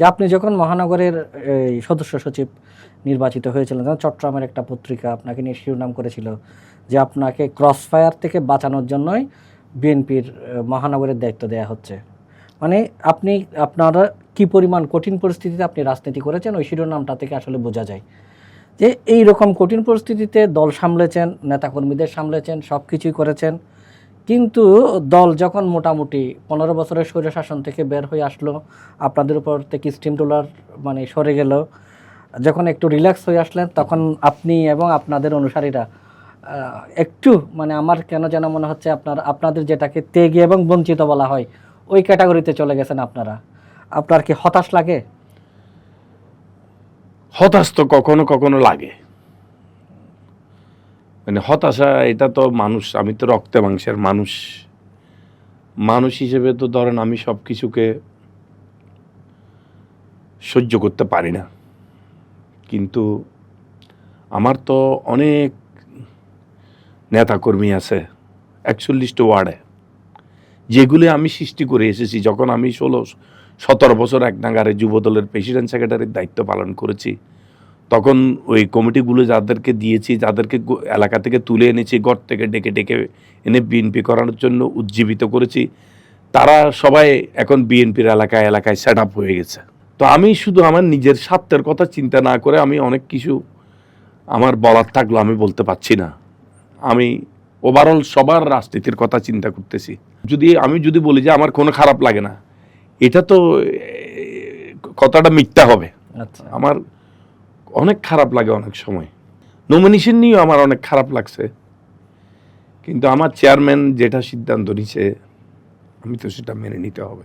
যে আপনি যখন মহানগরের সদস্য সচিব নির্বাচিত হয়েছিলেন, তখন চট্টগ্রামের একটা পত্রিকা আপনাকে নিয়ে শিরোনাম করেছিল যে আপনাকে ক্রস ফায়ার থেকে বাঁচানোর জন্যই বিএনপির মহানগরের দায়িত্ব দেওয়া হচ্ছে। মানে আপনি, আপনারা কি পরিমাণ কঠিন পরিস্থিতিতে আপনি রাজনীতি করেছেন, ওই শিরোনামটা থেকে আসলে বোঝা যায়। যে এই রকম কঠিন পরিস্থিতিতে দল সামলেছেন, নেতাকর্মীদের সামলেছেন সব কিছুই করেছেন কিন্তু দল যখন মোটামুটি পনেরো বছরের স্বৈরশাসন থেকে বের হয়ে আসলো, আপনাদের উপর থেকে স্টিম রোলার মানে সরে গেল, যখন একটু রিল্যাক্স হয়ে আসলেন, তখন আপনি এবং আপনাদের অনুসারীরা একটু মানে আমার কেন যেন মনে হচ্ছে আপনার, আপনাদের যেটাকে তেগে এবং বঞ্চিত বলা হয়, ওই ক্যাটাগরিতে চলে গেছেন আপনারা। আপনার কি হতাশ লাগে? হতাশ তো কখনো কখনো লাগে। মানে হতাশা, এটা তো মানুষ, আমি তো রক্তে মাংসের মানুষ। মানুষ হিসেবে তো ধরেন আমি সব কিছুকে সহ্য করতে পারি না। কিন্তু আমার তো অনেক নেতাকর্মী আছে, একচল্লিশটা ওয়ার্ডে। যেগুলি আমি সৃষ্টি করে এসেছি, যখন আমি ষোলো, সতেরো বছর এক নাগারে যুবদলের প্রেসিডেন্ট সেক্রেটারির দায়িত্ব পালন করেছি তখন ওই কমিটিগুলো যাদেরকে দিয়েছি যাদেরকে এলাকা থেকে তুলে এনেছি ঘর থেকে ডেকে ডেকে এনে বিএনপি করানোর জন্য উজ্জীবিত করেছি। তারা সবাই এখন বিএনপির এলাকায় এলাকায় সেট আপ হয়ে গেছে। তো আমি শুধু আমার নিজের স্বার্থের কথা চিন্তা না করে আমি অনেক কিছু আমার বলার থাকল আমি বলতে পারছি না। আমি ওভারঅল সবার রাজনীতির কথা চিন্তা করতেছি। যদি আমি যদি বলি যে আমার কোনো খারাপ লাগে না এটা তো কথাটা মিথ্যা হবে। আচ্ছা। আমার অনেক খারাপ লাগে অনেক সময়। নমিনেশন নিয়েও আমার অনেক খারাপ লাগছে। কিন্তু আমার চেয়ারম্যান যেটা সিদ্ধান্ত নিছে আমি তো সেটা মেনে নিতে হবে।